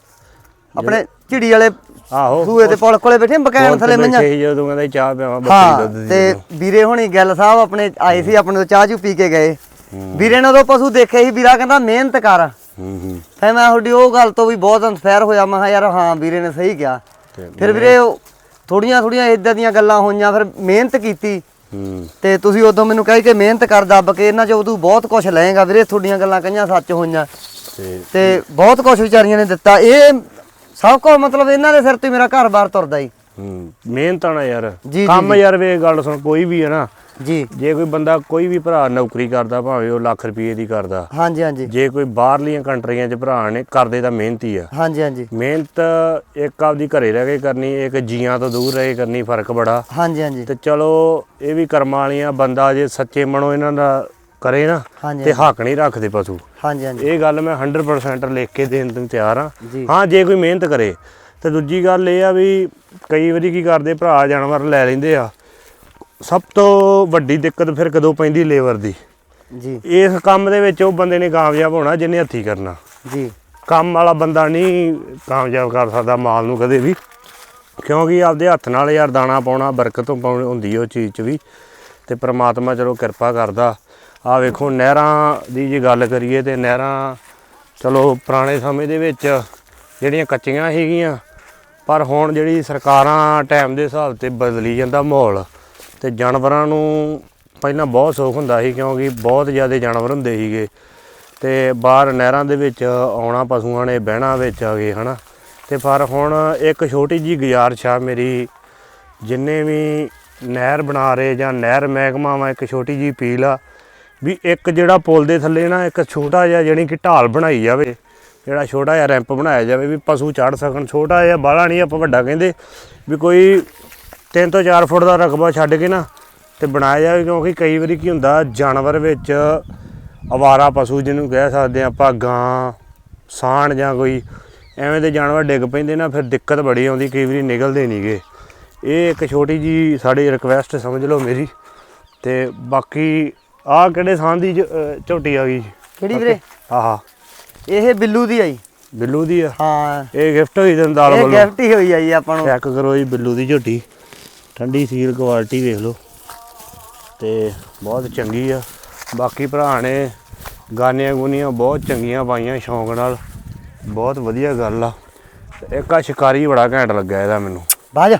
ਆਪਣੇ ਝਿੜੀ ਵਾਲੇ ਆਹੋ। ਸੂਏ ਦੇ ਪੁਲ ਕੋਲੇ ਬੈਠੇ ਬਕੈਨ ਤੇ ਥੱਲੇ ਮਈਆਂ ਬੈਠੇ ਜਦੋਂ ਕਹਿੰਦਾ ਚਾਹ ਪਿਆਵਾਂ ਹਾਂ ਦੁੱਧ ਦੀ ਤੇ ਵੀਰੇ ਹੁਣੀ ਗੱਲ ਸਾਹਿਬ ਆਪਣੇ ਆਏ ਸੀ ਆਪਣੇ ਤੋਂ ਚਾਹ ਚੂ ਪੀ ਕੇ ਗਏ। ਵੀਰੇ ਨੇ ਉਦੋਂ ਪਸ਼ੂ ਦੇਖੇ ਸੀ ਵੀਰਾ ਕਹਿੰਦਾ ਮਿਹਨਤ ਕਰ। ਹੂੰ ਹੂੰ। ਫਿਰ ਮੈਂ ਤੁਹਾਡੀ ਉਹ ਗੱਲ ਤੋਂ ਵੀ ਬਹੁਤ ਇਨਸਪਾਇਰ ਹੋਇਆ ਮੈਂ ਕਿਹਾ ਯਾਰ ਹਾਂ ਵੀਰੇ ਨੇ ਸਹੀ ਕਿਹਾ। ਤੇ ਫਿਰ ਵੀਰੇ ਥੋੜੀਆਂ ਥੋੜੀਆਂ ਇਦਾਂ ਦੀਆਂ ਗੱਲਾਂ ਹੋਈਆਂ ਫਿਰ ਮਿਹਨਤ ਕੀਤੀ। ਹੂੰ। ਤੇ ਤੁਸੀਂ ਉਦੋਂ ਮੈਨੂੰ ਕਹੀ ਕਿ ਮਿਹਨਤ ਕਰ ਦੱਬ ਕੇ ਇਹਨਾਂ ਚੋਂ ਤੂੰ ਬਹੁਤ ਕੁਝ ਲਏਗਾ ਵੀਰੇ ਤੁਹਾਡੀਆਂ ਗੱਲਾਂ ਕਈਆਂ ਸੱਚ ਹੋਈਆਂ। ਤੇ ਬਹੁਤ ਕੁਝ ਵਿਚਾਰੀਆਂ ਨੇ ਦਿੱਤਾ। ਇਹ ਸਭ ਕੁਝ ਮਤਲਬ ਇਹਨਾਂ ਦੇ ਸਿਰ ਤੇ ਮੇਰਾ ਘਰ-ਬਾਰ ਤੁਰਦਾ ਹੀ ਹੂੰ ਮਿਹਨਤ ਆ ਨਾ ਯਾਰ ਕੰਮ ਯਾਰ ਵੇ ਗੱਲ ਸੁਣ ਕੋਈ ਵੀ ਹੈ ਨਾ ਜੀ। ਜੇ ਕੋਈ ਬੰਦਾ ਕੋਈ ਵੀ ਭਰਾ ਨੌਕਰੀ ਕਰਦਾ ਭਾਵੇਂ ਉਹ ਲੱਖ ਰੁਪਏ ਦੀ ਕਰਦਾ। ਹਾਂਜੀ ਹਾਂਜੀ। ਜੇ ਕੋਈ ਬਾਹਰਲੀਆਂ ਕੰਟਰੀਆਂ 'ਚ ਭਰਾ ਨੇ ਕਰਦੇ ਤਾਂ ਮਿਹਨਤੀ ਆ। ਹਾਂਜੀ ਹਾਂਜੀ। ਮਿਹਨਤ ਇੱਕ ਆਪਦੀ ਘਰੇ ਰਹਿ ਕੇ ਕਰਨੀ ਇੱਕ ਜੀਆਂ ਤੋਂ ਦੂਰ ਰਹਿ ਕੇ ਕਰਨੀ ਫ਼ਰਕ ਬੜਾ। ਹਾਂਜੀ ਹਾਂਜੀ। ਤੇ ਚਲੋ ਇਹ ਵੀ ਕਰਮਾਂ ਵਾਲੀਆਂ ਬੰਦਾ ਜੇ ਸੱਚੇ ਮਨੋਂ ਇਹਨਾਂ ਦਾ ਕਰੇ ਨਾ ਤੇ ਹੱਕ ਨਹੀਂ ਰੱਖਦੇ ਪਸ਼ੂ। ਹਾਂਜੀ ਹਾਂਜੀ। ਇਹ ਗੱਲ ਮੈਂ 100% ਲਿਖ ਕੇ ਦੇਣ ਨੂੰ ਤਿਆਰ ਹਾਂ ਜੀ। ਹਾਂ ਜੇ ਕੋਈ ਮਿਹਨਤ ਕਰੇ। ਤੇ ਦੂਜੀ ਗੱਲ ਇਹ ਆ ਵੀ ਕਈ ਵਾਰੀ ਕੀ ਕਰਦੇ ਭਰਾ ਜਾਨਵਰ ਲੈ ਲੈਂਦੇ ਆ। ਸਭ ਤੋਂ ਵੱਡੀ ਦਿੱਕਤ ਫਿਰ ਕਦੋਂ ਪੈਂਦੀ ਲੇਬਰ ਦੀ? ਜੀ। ਇਸ ਕੰਮ ਦੇ ਵਿੱਚ ਉਹ ਬੰਦੇ ਨੇ ਕਾਮਯਾਬ ਹੋਣਾ ਜਿਹਨੇ ਹੱਥੀ ਕਰਨਾ। ਜੀ। ਕੰਮ ਵਾਲਾ ਬੰਦਾ ਨਹੀਂ ਕਾਮਯਾਬ ਕਰ ਸਕਦਾ ਮਾਲ ਨੂੰ ਕਦੇ ਵੀ। ਕਿਉਂਕਿ ਆਪਦੇ ਹੱਥ ਨਾਲ ਯਾਰ ਦਾਣਾ ਪਾਉਣਾ ਬਰਕਤ ਪਾਉਣੀ ਹੁੰਦੀ ਉਹ ਚੀਜ਼ 'ਚ ਵੀ। ਤੇ ਪ੍ਰਮਾਤਮਾ ਚਲੋ ਕਿਰਪਾ ਕਰਦਾ। ਆ ਵੇਖੋ ਨਹਿਰਾਂ ਦੀ ਜੇ ਗੱਲ ਕਰੀਏ ਤੇ ਨਹਿਰਾਂ ਚਲੋ ਪੁਰਾਣੇ ਸਮੇਂ ਦੇ ਵਿੱਚ ਜਿਹੜੀਆਂ ਕੱਚੀਆਂ ਸੀਗੀਆਂ ਪਰ ਹੁਣ ਜਿਹੜੀ ਸਰਕਾਰਾਂ ਟਾਈਮ ਦੇ ਹਿਸਾਬ ਤੇ ਬਦਲੀ ਜਾਂਦਾ ਮਾਹੌਲ। ਤੇ ਜਾਨਵਰਾਂ ਨੂੰ ਪਹਿਲਾਂ ਬਹੁਤ ਸੁੱਖ ਹੁੰਦਾ ਸੀ ਕਿਉਂਕਿ ਬਹੁਤ ਜ਼ਿਆਦਾ ਜਾਨਵਰ ਹੁੰਦੇ ਸੀਗੇ। ਤੇ ਬਾਹਰ ਨਹਿਰਾਂ ਦੇ ਵਿੱਚ ਆਉਣਾ, ਪਸ਼ੂਆਂ ਨੇ ਬਹਿਣਾ ਵਿੱਚ ਆ ਗਏ ਹਨਾ। ਤੇ ਪਰ ਹੁਣ ਇੱਕ ਛੋਟੀ ਜੀ ਗੁਜ਼ਾਰਿਸ਼ ਆ ਮੇਰੀ, ਜਿੰਨੇ ਵੀ ਨਹਿਰ ਬਣਾ ਰਹੇ ਜਾਂ ਨਹਿਰ ਮਹਿਕਮਾ ਵਾ, ਇੱਕ ਛੋਟੀ ਜੀ ਅਪੀਲ ਆ ਵੀ ਇੱਕ ਜਿਹੜਾ ਪੁਲ ਦੇ ਥੱਲੇ ਨਾ, ਇੱਕ ਛੋਟਾ ਜਿਹਾ ਜਿਹੜੀ ਕਿ ਢਾਲ ਬਣਾਈ ਜਾਵੇ, ਜਿਹੜਾ ਛੋਟਾ ਜਿਹਾ ਰੈਂਪ ਬਣਾਇਆ ਜਾਵੇ ਵੀ ਪਸ਼ੂ ਚੜ ਸਕਣ। ਛੋਟਾ ਜਿਹਾ ਬਾਹਲਾ ਨਹੀਂ ਆਪਾਂ ਵੱਡਾ ਕਹਿੰਦੇ ਵੀ ਕੋਈ 3 ਤੋਂ 4 ਫੁੱਟ ਦਾ ਰਕਬਾ ਛੱਡ ਕੇ ਨਾ ਤੇ ਬਣਾਇਆ ਜਾਵੇ ਕਿਉਂਕਿ ਕਈ ਵਾਰੀ ਕੀ ਹੁੰਦਾ ਜਾਨਵਰ ਵਿੱਚ ਅਵਾਰਾ ਪਸ਼ੂ ਜਿਹਨੂੰ ਕਹਿ ਸਕਦੇ ਆਪਾਂ ਗਾਂ ਸਾਣ ਜਾਂ ਕੋਈ ਐਵੇਂ ਦੇ ਜਾਨਵਰ ਡਿੱਗ ਪੈਂਦੇ ਨਾ ਫਿਰ ਦਿੱਕਤ ਬੜੀ ਆਉਂਦੀ ਕਈ ਵਾਰੀ ਨਿਕਲਦੇ ਨਹੀਂਗੇ ਇਹ ਇੱਕ ਛੋਟੀ ਜੀ ਸਾਡੀ ਰਿਕਵੈਸਟ ਸਮਝ ਲਓ ਮੇਰੀ। ਤੇ ਬਾਕੀ ਆਹ ਕਿਹੜੇ ਸਾਂ ਦੀ ਝੋਟੀ ਆ ਗਈ ਕਿਹੜੀ ਵੀਰੇ? ਆਹਾ ਇਹ ਬਿੱਲੂ ਦੀ ਆਈ ਬਿੱਲੂ ਦੀ ਆ? ਹਾਂ। ਇਹ ਗਿਫਟ ਹੋਈ ਤੈਨੂੰ ਦਾਲ ਇਹ ਵੱਲੋਂ? ਗਿਫਟ ਹੀ ਹੋਈ ਆਈ ਆਪਾਂ ਨੂੰ। ਚੈੱਕ ਕਰੋ ਜੀ ਬਿੱਲੂ ਦੀ ਝੋਟੀ। ਠੰਡੀ ਸੀਲ ਕੁਆਲਿਟੀ ਵੇਖ ਲਓ। ਤੇ ਬਹੁਤ ਚੰਗੀ ਆ। ਬਾਕੀ ਭਰਾ ਨੇ ਗਾਨੀਆਂ ਗੁਨੀਆਂ ਬਹੁਤ ਚੰਗੀਆਂ ਪਾਈਆਂ ਸ਼ੌਂਕ ਨਾਲ। ਬਹੁਤ ਵਧੀਆ ਗੱਲ ਆ। ਇੱਕ ਆ ਸ਼ਿਕਾਰੀ ਬੜਾ ਘੈਂਟ ਲੱਗਾ ਇਹਦਾ ਮੈਨੂੰ। ਬਾਜ।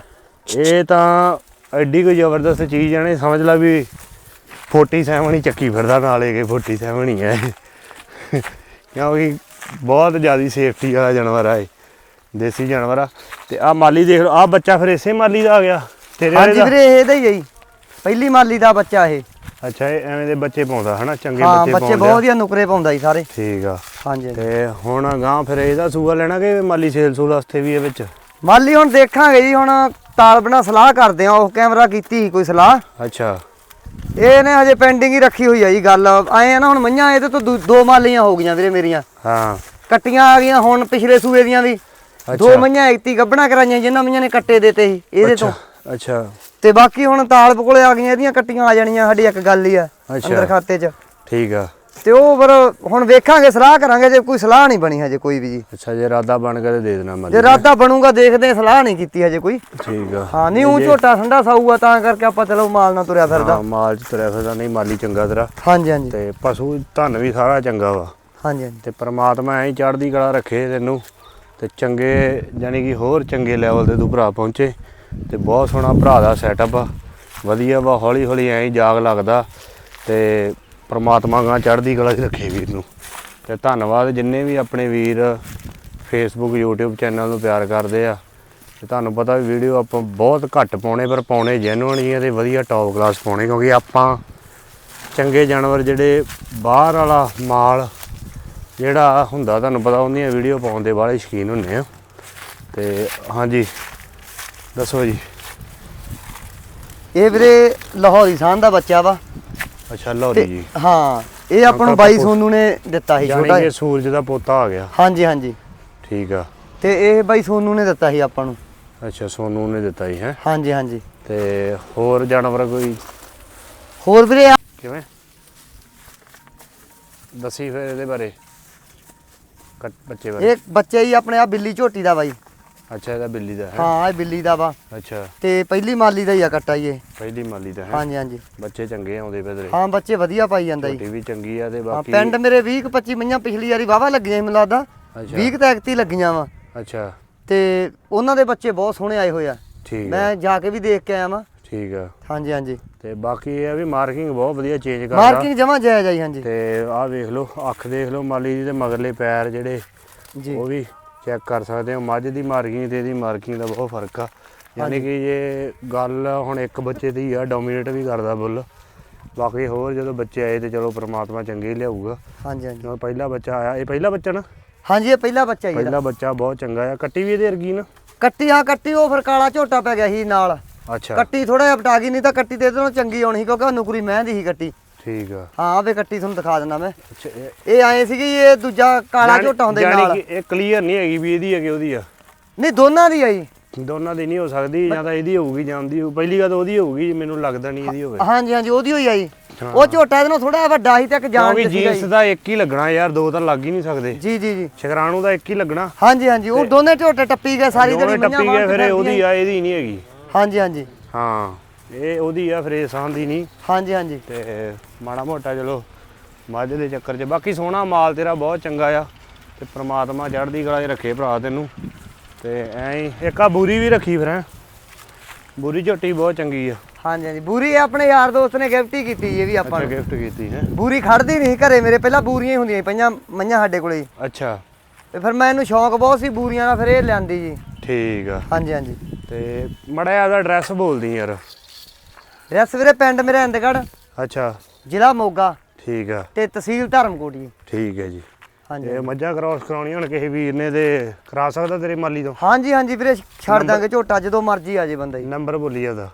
ਇਹ ਤਾਂ ਐਡੀ ਕੋਈ ਜ਼ਬਰਦਸਤ ਚੀਜ਼ ਆ ਨੇ ਸਮਝ ਲਾ ਵੀ 47 ਹੀ ਚੱਕੀ ਫਿਰਦਾ ਨਾਲੇ ਕੇ 47 ਹੀ ਹੈ ਇਹ। ਕਿਉਂਕਿ ਬਹੁਤ ਜ਼ਿਆਦੀ ਸੇਫਟੀ ਵਾਲਾ ਜਾਨਵਰ ਆ ਇਹ ਦੇਸੀ ਜਾਨਵਰ ਆ। ਤੇ ਆ ਮਾਲੀ ਦੇਖ ਲਓ ਆ ਬੱਚਾ ਫਿਰ ਇਸੇ ਮਾਲੀ ਦਾ ਆ ਗਿਆ। ਤੇਰੇ ਵਾਲੇ ਹਾਂਜੀ ਦਾ? ਵੀਰੇ ਇਹਦਾ ਹੀ ਆਈ ਪਹਿਲੀ ਮਾਲੀ ਦਾ ਬੱਚਾ ਇਹ। ਅੱਛਾ ਇਹ ਐਵੇਂ ਦੇ ਬੱਚੇ ਪਾਉਂਦਾ ਹਨਾ? ਚੰਗੇ ਹਾਂ ਬੱਚੇ ਬੱਚੇ ਪਾਉਂਦਾ ਬਹੁਤ ਵਧੀਆ ਨੁਕਰੇ ਪਾਉਂਦਾ ਜੀ ਸਾਰੇ। ਠੀਕ ਆ। ਹਾਂਜੀ ਹਾਂਜੀ। ਤੇ ਹੁਣ ਗਾਂ ਫਿਰ ਇਹਦਾ ਸੂਆ ਲੈਣਾ ਕਿ ਮਾਲੀ ਸੇਲ ਸੂਲ ਵਾਸਤੇ ਵੀ ਇਹ ਵਿੱਚ? ਮਾਲੀ ਹੁਣ ਦੇਖਾਂਗੇ ਜੀ ਹੁਣ ਤਾਲ ਬਣਾ ਸਲਾਹ ਕਰਦੇ ਆ ਉਹ ਕੈਮਰਾ ਕੀਤੀ ਸੀ ਕੋਈ ਸਲਾਹ। ਅੱਛਾ। ਇਹਨੇ ਹਜੇ ਪੈਂਡਿੰਗ ਹੀ ਰੱਖੀ ਹੋਈ ਆ ਜੀ ਗੱਲ। ਆਏ ਆ ਨਾ ਹੁਣ ਮਈਆਂ ਇਹਦੇ ਤੋਂ ਦੂ- ਦੋ ਮਾਲੀਆਂ ਹੋ ਗਈਆਂ ਵੀਰੇ ਮੇਰੀਆਂ। ਹਾਂ। ਕੱਟੀਆਂ ਆ ਗਈਆਂ ਹੁਣ ਪਿਛਲੇ ਸੂਏ ਦੀਆਂ ਵੀ। ਦੋ ਅੱਛਾ। ਮਈਆਂ ਇੱਤੀ ਗੱਬਣਾ ਕਰਾਈਆਂ ਜਿਨ੍ਹਾਂ ਮਈਆਂ ਨੇ ਕੱਟੇ ਦਿੱਤੇ ਸੀ ਇਹਦੇ ਤੋਂ। ਅੱਛਾ ਅੱਛਾ। ਤੇ ਬਾਕੀ ਹੁਣ ਤਾਲਬ ਕੋਲੇ ਆ ਗਈਆਂ ਇਹਦੀਆਂ ਕੱਟੀਆਂ ਆ ਜਾਣੀਆਂ ਸਾਡੀ ਇੱਕ ਗੱਲ ਹੀ ਆ। ਅੰਦਰ ਖਾਤੇ 'ਚ। ਠੀਕ ਆ। ਤੇ ਉਹ ਫਿਰ ਹੁਣ ਵੇਖਾਂਗੇ ਸਲਾਹ ਕਰਾਂਗੇ ਜੇ ਕੋਈ ਸਲਾਹ ਨਹੀਂ ਬਣੀ ਹਜੇ ਕੋਈ ਵੀ ਜੀ। ਅੱਛਾ ਜੇ ਇਰਾਦਾ ਬਣ ਤੇ ਦੇ ਦੇਣਾ ਮੱਝ ਜੇ ਰਾਦਾ ਬਣੂਗਾ ਦੇਖਦੇ ਸਲਾਹ ਨਹੀਂ ਕੀਤੀ ਹਜੇ ਕੋਈ। ਠੀਕ ਆ। ਹਾਂ ਨਹੀਂ ਉਹ ਝੋਟਾ ਠੰਡਾ ਸਾਊਗਾ ਤਾਂ ਕਰਕੇ ਆਪਾਂ ਚਲੋ ਮਾਲ ਨਾਲ ਤੁਰਿਆ ਫਿਰਦਾ। ਹਾਂ ਮਾਲ ਚ ਤੁਰਿਆ ਫਿਰਦਾ ਨਹੀਂ ਮਾਲੀ ਚੰਗਾ ਤੇਰਾ। ਹਾਂਜੀ ਹਾਂਜੀ। ਤੇ ਪਸ਼ੂ ਧਨ ਵੀ ਸਾਰਾ ਚੰਗਾ ਵਾ। ਹਾਂਜੀ ਹਾਂਜੀ। ਤੇ ਪ੍ਰਮਾਤਮਾ ਐਂ ਚੜ੍ਹਦੀ ਕਲਾ ਰੱਖੇ ਤੈਨੂੰ। ਤੇ ਚੰਗੇ ਯਾਨੀ ਕਿ ਹੋਰ ਚੰਗੇ ਲੈਵਲ ਤੇ ਤੂੰ ਭਰਾ ਪਹੁੰਚੇ। ਤੇ ਬਹੁਤ ਸੋਹਣਾ ਭਰਾ ਦਾ ਸੈਟਅਪ ਆ। ਵਧੀਆ ਵਾ ਹੌਲੀ ਹੌਲੀ ਐਂ ਹੀ ਜਾਗ ਲੱਗਦਾ ਤੇ ਪ੍ਰਮਾਤਮਾ ਗਾਂ ਚੜ੍ਹਦੀ ਕਲਾ 'ਚ ਰੱਖੇ ਵੀਰ ਨੂੰ। ਤੇ ਧੰਨਵਾਦ, ਜਿੰਨੇ ਵੀ ਆਪਣੇ ਵੀਰ ਫੇਸਬੁੱਕ YouTube ਚੈਨਲ ਨੂੰ ਪਿਆਰ ਕਰਦੇ ਆ। ਤੇ ਤੁਹਾਨੂੰ ਪਤਾ ਵੀ ਵੀਡੀਓ ਆਪਾਂ ਬਹੁਤ ਘੱਟ ਪਾਉਣੇ, ਪਰ ਪਾਉਣੇ ਜੈਨੂਅਨ ਹੀ ਆ ਤੇ ਵਧੀਆ ਟੌਪ ਕਲਾਸ ਪਾਉਣੇ, ਕਿਉਂਕਿ ਆਪਾਂ ਚੰਗੇ ਜਾਨਵਰ ਜਿਹੜੇ ਬਾਹਰ ਵਾਲਾ ਮਾਲ ਜਿਹੜਾ ਹੁੰਦਾ, ਤੁਹਾਨੂੰ ਪਤਾ ਉਹਦੀਆਂ ਵੀਡੀਓ ਪਾਉਣ ਦੇ ਬਾਰੇ ਸ਼ੌਕੀਨ ਹੁੰਨੇ ਆ। ਤੇ ਹਾਂਜੀ ਦੱਸੋ ਜੀ। ਇਹ ਵੀਰੇ ਲਾਹੌਰੀ ਸਾਨ ਦਾ ਬੱਚਾ ਵਾ। ਅੱਛਾ ਲਾਹੌਰੀ ਜੀ। ਹਾਂ ਇਹ ਆਪਾਂ ਨੂੰ ਬਾਈ। ਸੋਨੂ ਨੇ ਦਿੱਤਾ ਸੀ ਛੋਟਾ ਕਿ ਸੂਰਜ ਦਾ ਪੋਤਾ ਆ ਗਿਆ। ਹਾਂਜੀ ਹਾਂਜੀ। ਠੀਕ ਆ। ਤੇ ਇਹ ਬਾਈ ਸੋਨੂ ਨੇ ਦਿੱਤਾ ਸੀ ਆਪਾਂ ਨੂੰ। ਅੱਛਾ ਸੋਨੂ ਨੇ ਦਿੱਤਾ ਜੀ ਹੈ। ਹਾਂਜੀ ਹਾਂਜੀ। ਤੇ ਹੋਰ ਜਾਨਵਰ ਕੋਈ? ਹੋਰ ਵੀਰੇ ਕਿਵੇਂ? ਦੱਸੀ ਫਿਰ ਇਹਦੇ ਬਾਰੇ। ਬੱਚੇ ਬਾਰੇ। ਇਹ ਬੱਚਾ ਹੀ ਆਪਣੇ ਆ ਬਿੱਲੀ ਝੋਟੀ ਦਾ ਬਾਈ। ਅੱਛਾ ਇਹਦਾ ਬਿੱਲੀ ਦਾ ਹੈ। ਹਾਂ ਇਹ ਬਿੱਲੀ ਦਾ ਵਾ। ਅੱਛਾ। ਤੇ ਪਹਿਲੀ ਮਾਲੀ ਦਾ ਹੀ ਆ ਕੱਟਾ ਜੀ ਇਹ। ਪਹਿਲੀ ਮਾਲੀ ਦਾ ਹੈ। ਹਾਂਜੀ ਹਾਂਜੀ। ਬੱਚੇ ਚੰਗੇ ਆਉਂਦੇ ਤੇਰੇ। ਹਾਂ ਬੱਚੇ ਵਧੀਆ ਪਾਈ ਜਾਂਦਾ। ਜੀ ਛੋਟੀ ਵੀ ਚੰਗੀ ਆ ਤੇ ਹਾਂ ਬਾਕੀ ਪਿੰਡ ਮੇਰੇ 20 ਕੁ 25 ਮਈਆਂ ਪਿਛਲੀ ਵਾਰੀ ਵਾਵਾ ਲੱਗੀਆਂ ਸੀ ਮੈਨੂੰ ਲੱਗਦਾ। ਅੱਛਾ। 20 ਕੁ ਤਾਂ ਐਕਤੀ ਲੱਗੀਆਂ ਵਾ। ਅੱਛਾ। ਤੇ ਉਹਨਾਂ ਦੇ ਬੱਚੇ ਬਹੁਤ ਸੋਹਣੇ ਆਏ ਹੋਏ ਆ। ਠੀਕ ਆ। ਮੈਂ ਜਾ ਕੇ ਵੀ ਦੇਖ ਕੇ ਆਇਆ ਵਾਂ। ਠੀਕ ਆ। ਹਾਂਜੀ ਹਾਂਜੀ। ਤੇ ਬਾਕੀ ਇਹ ਆ ਵੀ ਮਾਰਕਿੰਗ ਬਹੁਤ ਵਧੀਆ ਚੇਂਜ ਕਰਦਾ। ਮਾਰਕਿੰਗ ਜਮਾ ਜਾਇਜ਼ ਆਈ ਹਾਂਜੀ। ਤੇ ਆਹ ਵੇਖ ਲਓ ਅੱਖ ਦੇਖ ਲਓ ਮਾਲੀ ਦੀ ਤੇ ਮਗਰਲੇ ਪੈਰ ਜਿਹੜੇ ਜੀ। ਉਹ ਵੀ ਚੈੱਕ ਕਰ ਸਕਦੇ ਹੋ। ਮੱਝ ਦੀ ਮਾਰਕਿੰਗ ਤੇ ਇਹਦੀ ਮਾਰਕਿੰਗ ਦਾ ਬਹੁਤ ਫ਼ਰਕ ਆ। ਯਾਨੀ ਕਿ ਇਹ ਗੱਲ ਹੁਣ ਇੱਕ ਬੱਚੇ ਦੀ ਆ ਡੋਮੀਨੇਟ ਵੀ ਕਰਦਾ ਬੁੱਲ। ਬਾਕੀ ਹੋਰ ਜਦੋਂ ਬੱਚੇ ਆਏ ਤੇ ਚਲੋ ਪ੍ਰਮਾਤਮਾ ਚੰਗੇ ਹੀ ਲਿਆਊਗਾ। ਹਾਂਜੀ ਹਾਂਜੀ। ਜਦੋਂ ਪਹਿਲਾ ਬੱਚਾ ਆਇਆ। ਇਹ ਪਹਿਲਾ ਬੱਚਾ ਨਾ? ਹਾਂਜੀ ਇਹ ਪਹਿਲਾ ਬੱਚਾ ਹੀ ਪਹਿਲਾ ਬੱਚਾ ਬਹੁਤ ਚੰਗਾ ਆ। ਕੱਟੀ ਵੀ ਇਹਦੇ ਵਰਗੀ ਨਾ? ਕੱਟੀ ਹਾਂ ਕੱਟੀ ਉਹ ਫਿਰ ਕਾਲਾ ਝੋਟਾ ਪੈ ਗਿਆ ਸੀ ਨਾਲ। ਅੱਛਾ। ਕੱਟੀ ਥੋੜਾ ਜਿਹਾ ਪਟਾ ਗਈ ਨਹੀਂ ਤਾਂ ਕੱਟੀ ਤੇ ਇਹਦੇ ਨਾਲੋਂ ਚੰਗੀ ਆਉਣੀ ਸੀ ਕਿਉਂਕਿ ਉਹ ਨੁਕਰੀ ਮਹਿੰਦੀ ਸੀ ਕੱਟੀ। ਠੀਕ ਆ। ਹਾਂ ਆਵੇ ਕੱਟੀ ਤੁਹਾਨੂੰ ਦਿਖਾ ਦਿੰਦਾ ਮੈਂ। ਅੱਛਾ ਇਹ ਆਏ ਸੀਗੀ ਇਹ ਦੂਜਾ ਕਾਲਾ ਜਾਣੀ- ਝੋਟਾ ਹੁੰਦਾ ਜਾਣੀ ਨਾਲ। ਕਿ ਇਹ ਕਲੀਅਰ ਨਹੀਂ ਹੈਗੀ ਵੀ ਇਹਦੀ ਹੈ ਕਿ ਉਹਦੀ ਆ। ਨਹੀਂ ਦੋਨਾਂ ਦੀ ਆਈ ਦੋਨਾਂ ਦੀ ਨਹੀਂ ਹੋ ਸਕਦੀ ਜਾਂ ਤਾਂ ਇਹਦੀ ਹੋਊਗੀ ਜਾਂ ਉਹਦੀ ਹੋਊ। ਪਹਿਲੀ ਗੱਲ ਤਾਂ ਉਹਦੀ ਹੋਊਗੀ ਮੈਨੂੰ ਲੱਗਦਾ ਨਹੀਂ ਇਹਦੀ ਹੋਵੇ। ਹਾਂਜੀ ਹਾਂਜੀ ਉਹਦੀ ਹੋਈ ਆਈ ਹਾਂ। ਉਹ ਝੋਟਾ ਇਹਦੇ ਨਾਲੋਂ ਥੋੜਾ ਵੱਡਾ ਸੀ ਤੇ ਇੱਕ ਜਾਨ ਕਿਉਂਕਿ ਚ ਸੀਗਾ ਜੀਨਸ। ਦਾ ਇੱਕ ਹੀ ਲੱਗਣਾ ਯਾਰ ਦੋ ਤਾਂ ਲੱਗ ਹੀ ਨਹੀਂ ਸਕਦੇ। ਜੀ ਜੀ ਜੀ। ਸ਼ਕਰਾਣੂ ਦਾ ਇੱਕ ਹੀ ਲੱਗਣਾ। ਹਾਂਜੀ ਹਾਂਜੀ ਉਹ ਦੋਨੇ ਝੋਟੇ ਟੱਪੀ ਗਏ ਸਾਰੀ ਜਿਹੜੀ ਟੱਪੀ ਗਏ ਫਿਰ ਉਹਦੀ ਆ ਇਹਦੀ ਨਹੀਂ ਹੈਗੀ। ਹਾਂਜੀ ਹਾਂਜੀ। ਹਾਂ। ਇਹ ਉਹਦੀ ਆ ਫਿਰ ਇਹ ਸਾਂ ਦੀ ਨਹੀਂ। ਹਾਂਜੀ ਹਾਂਜੀ। ਤੇ ਮਾੜਾ ਮੋਟਾ ਚਲੋ ਮੱਝ ਦੇ ਚੱਕਰ 'ਚ। ਬਾਕੀ ਸੋਹਣਾ ਮਾਲ ਤੇਰਾ ਬਹੁਤ ਚੰਗਾ ਆ। ਤੇ ਪ੍ਰਮਾਤਮਾ ਚੜ੍ਹਦੀ ਕਲਾ 'ਚ ਰੱਖੇ ਭਰਾ ਤੈਨੂੰ। ਤੇ ਐਂ ਹੀ ਇੱਕ ਆ ਬੂਰੀ ਵੀ ਰੱਖੀ ਫਿਰ ਹੈਂ। ਬੂਰੀ ਝੋਟੀ ਬਹੁਤ ਚੰਗੀ ਆ। ਹਾਂਜੀ ਹਾਂਜੀ। ਬੂਰੀ ਆਪਣੇ ਯਾਰ ਦੋਸਤ ਨੇ ਗਿਫਟ ਹੀ ਕੀਤੀ ਇਹ ਵੀ ਆਪਾਂ ਅੱਛਾ ਨੂੰ। ਗਿਫਟ ਕੀਤੀ ਹੈ। ਬੂਰੀ ਖੜਦੀ ਨਹੀਂ ਸੀ ਘਰੇ ਮੇਰੇ ਪਹਿਲਾਂ ਬੂਰੀਆਂ ਹੀ ਹੁੰਦੀਆਂ ਸੀ ਪਈਆਂ ਮਈਆਂ ਸਾਡੇ ਕੋਲੇ। ਹੀ। ਅੱਛਾ। ਤੇ ਫਿਰ ਮੈਨੂੰ ਸ਼ੌਂਕ ਬਹੁਤ ਸੀ ਬੂਰੀਆਂ ਦਾ ਫਿਰ ਇਹ ਲਿਆਂਦੀ ਜੀ। ਠੀਕ ਆ। ਹਾਂਜੀ ਹਾਂਜੀ। ਤੇ ਮੜਾ ਦਾ ਐਡਰੈਸ ਬੋਲਦੀ ਯਾਰ। ਰੈਸ ਵੀਰੇ ਪਿੰਡ ਮੇਰੇ ਅੰਦਗੜ। ਅੱਛਾ। ਜ਼ਿਲ੍ਹਾ ਮੋਗਾ। ਠੀਕ ਆ। ਤੇ ਤਹਿਸੀਲ ਧਰਮਕੋਟ ਜੀ। ਠੀਕ ਹੈ ਜੀ। ਹਾਂਜੀ। ਇਹ ਮੱਝਾਂ ਕ੍ਰਾਸ ਕਰਾਉਣੀਆਂ ਹੁਣ ਕਿਸੇ ਵੀਰ ਨੇ ਤੇ ਕਰਾ ਸਕਦਾ ਤੇਰੇ ਮਾਲੀ ਤੋਂ? ਹਾਂਜੀ ਹਾਂਜੀ ਵੀਰੇ ਛੱਡ ਦਾਂਗੇ ਝੋਟਾ ਜਦੋਂ ਮਰਜ਼ੀ ਆ ਜੇ ਬੰਦਾ ਜੀ। ਨੰਬਰ ਬੋਲੀ ਉਹਦਾ।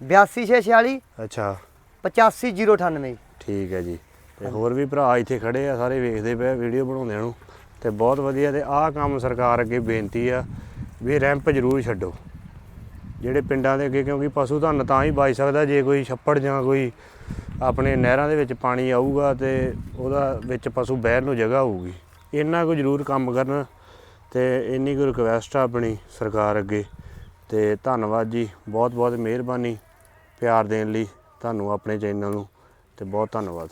82646 ਅੱਛਾ। 85098 ਠੀਕ ਹੈ ਜੀ। ਤੇ ਹੋਰ ਵੀ ਭਰਾ ਇੱਥੇ ਖੜੇ ਆ ਸਾਰੇ ਵੇਖਦੇ ਪਏ ਵੀਡੀਓ ਬਣਾਉਂਦੇ ਨੂੰ। ਤੇ ਬਹੁਤ ਵਧੀਆ ਤੇ ਆਹ ਕੰਮ ਸਰਕਾਰ ਅੱਗੇ ਬੇਨਤੀ ਆ ਵੀ ਰੈਂਪ ਜ਼ਰੂਰ ਛੱਡੋ। ਜਿਹੜੇ ਪਿੰਡਾਂ ਦੇ ਅੱਗੇ, ਕਿਉਂਕਿ ਪਸ਼ੂ ਧਨ ਤਾਂ ਹੀ ਬਚ ਸਕਦਾ, ਜੇ ਕੋਈ ਛੱਪੜ ਜਾਂ ਕੋਈ ਆਪਣੇ ਨਹਿਰਾਂ ਦੇ ਵਿੱਚ ਪਾਣੀ ਆਊਗਾ ਤੇ ਉਹਦਾ ਵਿੱਚ ਪਸ਼ੂ ਬਹਿਣ ਨੂੰ ਜਗ੍ਹਾ ਹੋਊਗੀ। ਇੰਨਾ ਕੁ ਜ਼ਰੂਰ ਕੰਮ ਕਰਨ ਤੇ ਇੰਨੀ ਕੁ ਰਿਕਵੈਸਟ ਆ ਆਪਣੀ ਸਰਕਾਰ ਅੱਗੇ। ਤੇ ਧੰਨਵਾਦ ਜੀ ਬਹੁਤ ਬਹੁਤ ਮਿਹਰਬਾਨੀ, ਪਿਆਰ ਦੇਣ ਲਈ ਤੁਹਾਨੂੰ ਆਪਣੇ ਚੈਨਲ ਨੂੰ, ਤੇ ਬਹੁਤ ਧੰਨਵਾਦ।